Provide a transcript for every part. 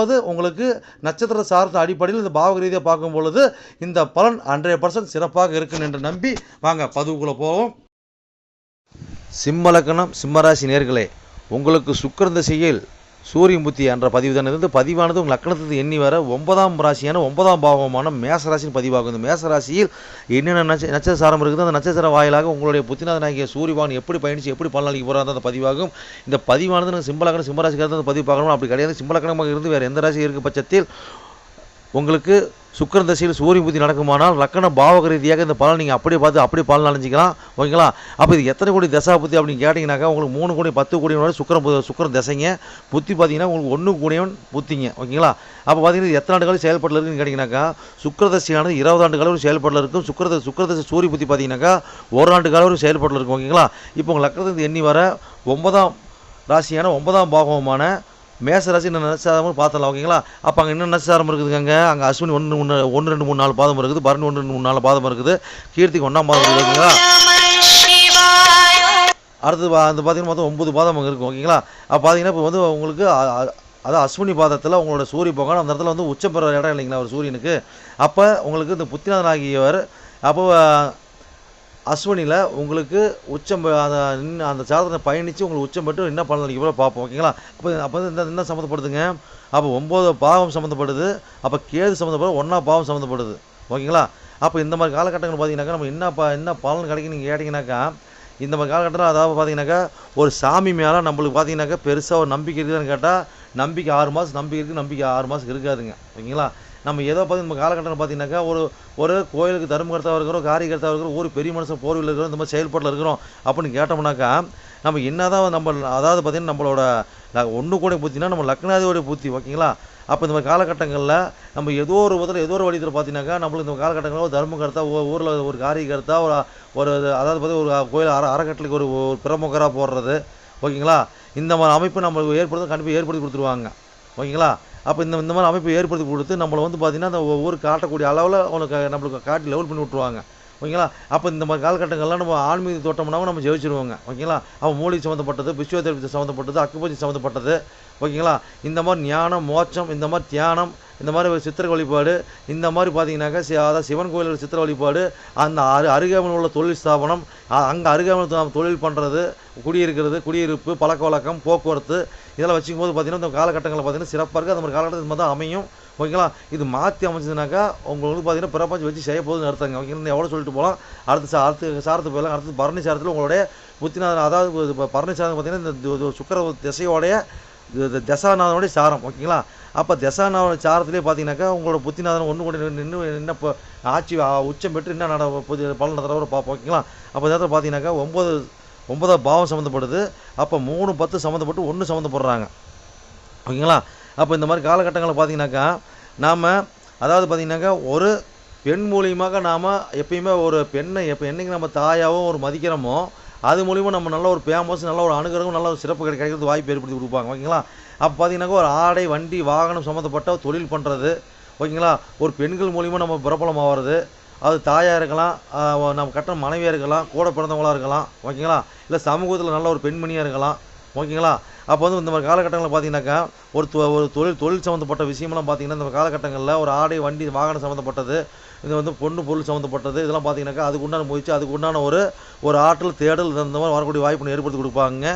அதாவது உங்களுக்கு நட்சத்திர சார்ந்த அடிப்படையில் இந்த பாவக ரீதியாக பார்க்கும் பொழுது இந்த பலன் ஹண்ட்ரட் பர்சன்ட் சிறப்பாக இருக்கும் என்று நம்பி வாங்க பதிவுக்குள்ளே போவோம். சிம்மலக்கணம் சிம்மராசி நேர்களே உங்களுக்கு சுக்கிரன் திசையில் சூரியன் புத்தி என்ற பதிவு தான் இருந்து பதிவானது உங்கள் லக்கணத்துக்கு எண்ணி வர ஒன்பதாம் ராசியான ஒன்பதாம் பாவமான மேசராசின்னு பதிவாகும். இந்த மேசராசியில் என்னென்ன நட்ச நட்சத்திரம் இருக்குது? அந்த நட்சத்திர வாயிலாக உங்களுடைய புத்திநாதனாகிய சூரியபவன் எப்படி பயணிச்சு எப்படி பலனளிக்க போகிறாங்க அந்த பதிவாகும். இந்த பதிவானது நீங்கள் சிம்மலக்கணம் சிம்மராசிக்காக தான் பதிவு பார்க்கணும். அப்படி கிடையாது. சிம்மலக்கணமாக இருந்து வேறு எந்த ராசி இருக்க பட்சத்தில் உங்களுக்கு சுக்கர தசையில் சூரிய புத்தி நடக்குமானால் லக்கண பாவக ரீதியாக இந்த பலன் நீங்கள் அப்படியே பார்த்து அப்படியே பலன் அடைஞ்சிக்கலாம். ஓகேங்களா? அப்போ இது எத்தனை கோடி தசா புத்தி அப்படின்னு கேட்டிங்கனாக்கா உங்களுக்கு மூணு கோடி பத்து கோடி சுக்கர சுக்கரன் பு- தசைங்க. புத்தி பார்த்தீங்கன்னா உங்களுக்கு ஒன்று கூடியவன் புத்திங்க. ஓகேங்களா? அப்போ பார்த்தீங்கன்னா எத்தனை ஆண்டுகள் செயல்படல இருக்குன்னு கேட்டிங்கனாக்கா சுக்கிரதசையானது இருபது ஆண்டு காலம் செயல்படல இருக்கும். சுக்கிரத சுக்கிரதசை சூரிய புத்தி பார்த்தீங்கன்னாக்கா ஒரு ஆண்டு காலம் செயல்படல இருக்கும். ஓகேங்களா? இப்போ உங்கள் லக்கணத்துக்கு எண்ணி வர ஒன்பதாம் ராசியான ஒன்பதாம் பாகமான மேச ராசி இன்னும் நட்சத்திரம் பார்த்துடலாம் ஓகேங்களா? அப்போ அங்கே இன்னும் நட்சத்திரம் இருக்குதுங்க அங்கே? அங்கே அஸ்வினி ஒன்று ஒன்று ஒன்று ரெண்டு மூணு நாலு பாதம் இருக்குது. பரணி ஒன்று ரெண்டு மூணு நாலு பாதம் இருக்குது. கீர்த்திக்கு ஒன்றாம் பாதம் இருக்குது ஓகேங்களா? அடுத்தது பா- அந்த பார்த்தீங்கன்னா மொத்தம் ஒம்பது பாதம் அங்கே இருக்கும் ஓகேங்களா? அப்போ பார்த்தீங்கன்னா இப்போ வந்து உங்களுக்கு அதாவது அஸ்வினி பாதத்தில் உங்களோட சூரிய பகவான் அந்த இடத்துல வந்து உச்சம் பெற இடம் இல்லைங்களா ஒரு சூரியனுக்கு? அப்போ உங்களுக்கு இந்த புத்திநாதன் ஆகியவர் அப்போ அஸ்வினியில் உங்களுக்கு உச்சம் அந்த அந்த சாதனை பயணித்து உங்களுக்கு உச்சம் பெற்று என்ன பலன் அளிக்க போல பார்ப்போம் ஓகேங்களா அப்போ அப்போ வந்து இந்த என்ன சம்மந்தப்படுதுங்க? அப்போ ஒம்பது பாவம் சம்மந்தப்படுது அப்போ கேது சம்மந்தப்படுது ஒன்றா பாவம் சம்மந்தப்படுது ஓகேங்களா அப்போ இந்த மாதிரி காலகட்டங்கள் பார்த்தீங்கன்னாக்கா நம்ம என்ன ப என்ன பலன் கிடைக்கும் நீங்கள் கேட்டிங்கனாக்கா இந்த மாதிரி காலகட்டத்தில் அதாவது பார்த்தீங்கன்னாக்கா ஒரு சாமி மேலே நம்மளுக்கு பார்த்தீங்கன்னாக்கா பெருசாக ஒரு நம்பிக்கை இருக்குதுன்னு கேட்டால் நம்பிக்கை ஆறு மாதம் நம்பிக்கை இருக்குது நம்பிக்கை ஆறு மாதம் இருக்காதுங்க. ஓகேங்களா? நம்ம ஏதோ பார்த்து நம்ம காலகட்டத்தில் பார்த்தீங்கன்னாக்கா ஒரு ஒரு கோயிலுக்கு தர்மகர்த்தாவாக இருக்கிறோம் காரியகர்த்தாக இருக்கிறோம் ஒரு பெரிய மனுஷன் போர்வில் இருக்கிறோம் இந்த மாதிரி செயல்பாட்டில் இருக்கிறோம் அப்படின்னு கேட்டோம்னாக்கா நம்ம என்ன தான் நம்ம அதாவது பார்த்திங்கன்னா நம்மளோட ஒன்று கூட புத்தினா நம்ம லக்னாதியோட புத்தி ஓகேங்களா? அப்போ இந்த மாதிரி காலகட்டங்களில் நம்ம ஏதோ ஒரு விதத்தில் ஏதோ ஒரு வழித்தில் பார்த்தீங்கன்னாக்கா நம்மளுக்கு இந்த காலகட்டங்களில் ஒரு தர்மகர்த்தா ஊரில் ஒரு காரிய கருத்தா ஒரு ஒரு அதாவது பார்த்து ஒரு கோயில் அற அறக்கட்டளைக்கு ஒரு ஒரு பிரமுகராக போடுறது. ஓகேங்களா? இந்த மாதிரி அமைப்பு நம்மளுக்கு ஏற்படுத்த கண்டிப்பாக ஏற்படுத்தி கொடுத்துருவாங்க. ஓகேங்களா? அப்போ இந்த இந்த மாதிரி அமைப்பு ஏற்படுத்தி கொடுத்து நம்மளை வந்து பார்த்திங்கன்னா அந்த ஒவ்வொரு காட்டக்கூடிய அளவில் உனக்கு நம்மளுக்கு காட்டி லெவல் பண்ணி விட்ருவாங்க ஓகேங்களா? அப்போ இந்த மாதிரி காலகட்டங்கள்லாம் நம்ம ஆன்மீக தோட்டம்னாவும் நம்ம ஜெயிச்சிருவோங்க. ஓகேங்களா? அவன் மூலிகை சம்மந்தப்பட்டது பிசியோதெரபி சம்மந்தப்பட்டது அக்குபஞ்சி சம்மந்தப்பட்டது ஓகேங்களா? இந்த மாதிரி ஞானம் மோட்சம் இந்த மாதிரி தியானம் இந்த மாதிரி ஒரு சித்திர வழிபாடு இந்த மாதிரி பார்த்தீங்கன்னாக்கா அதாவது சிவன் கோயிலில் சித்திர வழிபாடு அந்த அரு அருகாமையில் உள்ள தொழில் ஸ்தாபனம் அங்கே அருகாமையில் தொழில் பண்ணுறது குடியிருக்கிறது குடியிருப்பு பழக்க வழக்கம் போக்குவரத்து இதெல்லாம் வச்சுக்கும் போது பார்த்தீங்கன்னா இந்த காலகட்டங்களில் பார்த்தீங்கன்னா சிறப்பாக இருக்குது அந்த மாதிரி காலகட்டத்தில் இந்த மாதிரி தான் அமையும். ஓகேங்களா? இது மாற்றி அமைச்சதுனாக்கா உங்களுக்கு பார்த்தீங்கன்னா பிரபஞ்சம் வச்சு செய்ய போகுதுன்னு அர்த்தங்க. ஓகேங்களா? எவ்வளோ சொல்லிட்டு போகலாம். அடுத்து சா அடுத்து சாரத்து போயிடலாம். அடுத்து பரணி சாரத்தில் உங்களுடைய புத்திநாதன் அதாவது பரணி சாரம் பார்த்தீங்கன்னா இந்த சுக்கர திசையோடைய இது- தசாநாதனுடைய சாரம் ஓகேங்களா? அப்போ தசாநாதனோட சாரத்திலே பார்த்தீங்கன்னாக்கா உங்களோட புத்திநாதன் ஒன்று கூட நின்று என்ன இப்போ ஆட்சி உச்சம் பெற்று என்ன நட புதிய பலன் நடத்துகிற பார்ப்போம் ஓகேங்களா? அப்போ நேரத்தில் பார்த்தீங்கன்னாக்கா ஒம்பது ஒன்பதாவது பாவம் சம்மந்தப்படுது அப்போ மூணு பத்து சம்மந்தப்பட்டு ஒன்று சம்மந்தப்படுறாங்க ஓகேங்களா? அப்போ இந்த மாதிரி காலகட்டங்களில் பார்த்தீங்கன்னாக்கா நாம் அதாவது பார்த்திங்கனாக்கா ஒரு பெண் மூலியமாக நாம் எப்பயுமே ஒரு பெண்ணை எப்போ என்றைக்கு நம்ம தாயாகவும் ஒரு மதிக்கிறோமோ அது மூலியமாக நம்ம நல்ல ஒரு ஃபேமஸ் நல்ல ஒரு அனுகிரகம் நல்ல ஒரு சிறப்பு கிடைக்கிறது வாய்ப்பு ஏற்படுத்தி கொடுப்பாங்க. ஓகேங்களா? அப்போ பார்த்தீங்கன்னாக்கா ஒரு ஆடை வண்டி வாகனம் சம்மந்தப்பட்ட தொழில் பண்ணுறது ஓகேங்களா? ஒரு பெண்கள் மூலிமா நம்ம பிரபலம் ஆகிறது அது தாயாக இருக்கலாம் நம்ம கட்ட மனைவியாக இருக்கலாம் கூட பிறந்தவங்களா இருக்கலாம். ஓகேங்களா? இல்லை சமூகத்தில் நல்ல ஒரு பெண்மணியாக இருக்கலாம். ஓகேங்களா? அப்போ வந்து இந்த மாதிரி காலகட்டங்களில் பார்த்தீங்கன்னாக்கா ஒரு தொ- ஒரு தொழில் தொழில் சம்மந்தப்பட்ட விஷயமெல்லாம் பார்த்தீங்கன்னா இந்த காலகட்டங்களில் ஒரு ஆடை வண்டி வாகனம் சம்மந்தப்பட்டது இது வந்து பொண்ணு பொருள் சம்மந்தப்பட்டது இதெல்லாம் பார்த்தீங்கன்னாக்கா அதுக்கு உண்டான முயற்சி அதுக்கு உண்டான ஒரு ஒரு ஆற்றல் தேடல் இந்த மாதிரி வரக்கூடிய வாய்ப்பு ஏற்படுத்தி கொடுப்பாங்க.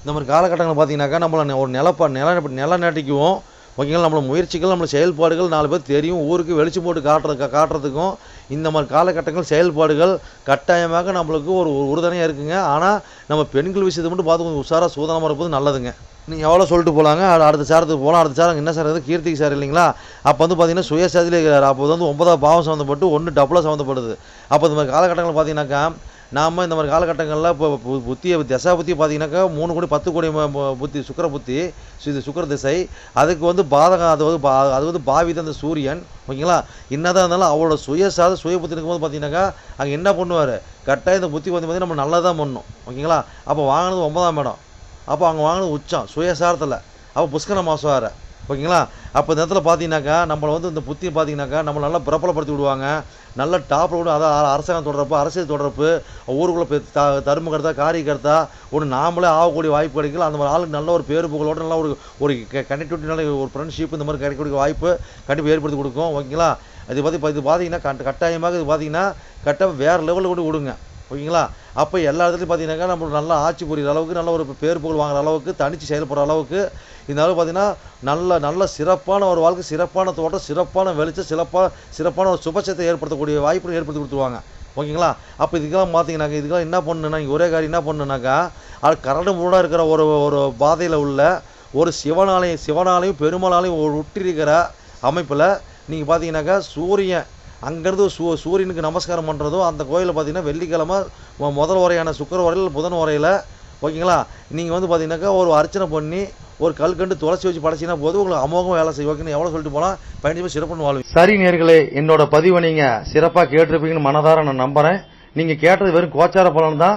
இந்த மாதிரி காலகட்டங்களில் பார்த்தீங்கன்னாக்கா நம்மளை ஒரு நிலப்பா நில நில நாட்டிக்குவோம் ஓகேங்களா நம்மள முயற்சிகள் நம்மள செயல்பாடுகள் நாலு பேர் தெரியும். ஊருக்கு வெளிச்சம் போட்டு காட்டுறது காட்டுறதுக்கும் இந்த மாதிரி காலகட்டங்கள் செயல்பாடுகள் கட்டாயமாக நம்மளுக்கு ஒரு ஒரு உறுதுணையாக இருக்குங்க. ஆனால் நம்ம பெண்கள் விஷயத்தை மட்டும் பார்த்து கொஞ்சம் உஷாராக சூதனமாக இருப்பது நல்லதுங்க. நீங்கள் எவ்வளோ சொல்லிட்டு போகலாங்க அடுத்த சாரத்துக்கு போகலாம் அடுத்த சாரங்க என்ன சார் இது கீர்த்திக்கு சார் இல்லைங்களா? அப்போ வந்து பார்த்தீங்கன்னா சுயசாதியில் இருக்கிறார். அப்போ வந்து ஒன்பதாவது பாவம் சம்மந்தப்பட்டு ஒன்று டபுளாக சம்மந்தப்படுது அப்போ இந்த மாதிரி காலகட்டங்களில் பார்த்தீங்கன்னாக்கா நாம் இந்த மாதிரி காலகட்டங்களில் இப்போ புத்தியை தசா புத்தி பார்த்தீங்கன்னாக்கா மூணு கோடி பத்து கோடி ம- புத்தி சுக்கிர புத்தி சு- இது சுக்கிர திசை. அதுக்கு வந்து பாதகம் அது வந்து பா- அது வந்து பாவி தான் அந்த சூரியன். ஓகேங்களா? என்னதான் இருந்தாலும் அவளோட சுயசாத சுய புத்தி இருக்கும்போது பார்த்தீங்கன்னாக்கா அங்கே என்ன பண்ணுவார்? கரெக்டாக இந்த புத்தி வந்து பார்த்தீங்கன்னா நம்ம நல்லா தான் பண்ணும். ஓகேங்களா? அப்போ வாங்கினது ஒன்பதாம் இடம். அப்போ அவங்க வாங்கினது உச்சம் சுயசாரத்தில் அப்போ புஷ்கர மாதம் வேறு. ஓகேங்களா? அப்போ இந்த இடத்துல பார்த்தீங்கன்னாக்கா நம்மளை வந்து இந்த புத்தியை பார்த்தீங்கன்னாக்கா நம்மளை நல்லா பிரபலப்படுத்தி விடுவாங்க. நல்ல டாப்பில் விட அதாவது அரசாங்கம் தொடர்பு அரசியல் தொடர்பு ஊருக்குள்ளே த தரும கருத்தா காரிய கருத்தா ஒன்று நாமளே ஆகக்கூடிய வாய்ப்பு கிடைக்கல அந்த மாதிரி ஆளுக்கு நல்ல ஒரு பேர் புகழோட நல்ல ஒரு ஒரு கனெக்டிவிட்டி நல்ல ஒரு ஃப்ரெண்ட்ஷிப் இந்த மாதிரி கிடைக்கக்கூடிய வாய்ப்பு கண்டிப்பாக ஏற்படுத்தி கொடுக்கும். ஓகேங்களா? இது பார்த்து இப்போ இது பார்த்தீங்கன்னா கட்டாயமாக இது பார்த்தீங்கன்னா கட்டாயம் வேறு லெவலில் கொண்டு விடுங்க. ஓகேங்களா? அப்போ எல்லா இடத்துலையும் பார்த்தீங்கன்னாக்கா நம்ம நல்லா ஆட்சி புரிகிற அளவுக்கு நல்ல ஒரு பேர் புகழ் வாங்குற அளவுக்கு தனித்து செயல்படுற அளவுக்கு இந்த பார்த்தீங்கன்னா நல்ல நல்ல சிறப்பான ஒரு வாழ்க்கை சிறப்பான தோட்டம் சிறப்பான வெளிச்சம் சிறப்பாக சிறப்பான ஒரு சுபட்சத்தை ஏற்படுத்தக்கூடிய வாய்ப்பு ஏற்படுத்தி கொடுத்துருவாங்க. ஓகேங்களா? அப்போ இதுக்கெல்லாம் பார்த்தீங்கன்னாக்கா இதுக்கெல்லாம் என்ன பண்ணுன்னா இங்கே ஒரே காரியம் என்ன பண்ணுனாக்கா அது கரடு முருடாக இருக்கிற ஒரு ஒரு பாதையில் உள்ள ஒரு சிவனாலயம் சிவனாலையும் பெருமாளாலையும் ஒரு ஒட்டிருக்கிற அமைப்பில் நீங்கள் பார்த்தீங்கன்னாக்கா சூரியன் அங்கேருந்து சூ சூரியனுக்கு நமஸ்காரம் பண்ணுறதும் அந்த கோயிலில் பார்த்தீங்கன்னா வெள்ளிக்கிழமை முதல் உரையான சுக்கர உரையில் புதன் உரையில் ஓகேங்களா? நீங்கள் வந்து பார்த்தீங்கன்னாக்கா ஒரு அர்ச்சனை பண்ணி ஒரு கல்கண்டு துளசி வச்சு படைச்சிங்கன்னா போது உங்களுக்கு அமோகம் வேலை செய்யும். ஓகேன்னு எவ்வளோ சொல்லிட்டு போனால் பயணிச்சு சிறப்புன்னு வாழ்வு சரி நேர்களே என்னோட பதிவை நீங்கள் சிறப்பாக கேட்டிருப்பீங்கன்னு மனதார நான் நம்புகிறேன் நீங்கள் கேட்டது வெறும் கோச்சார பலன் தான்.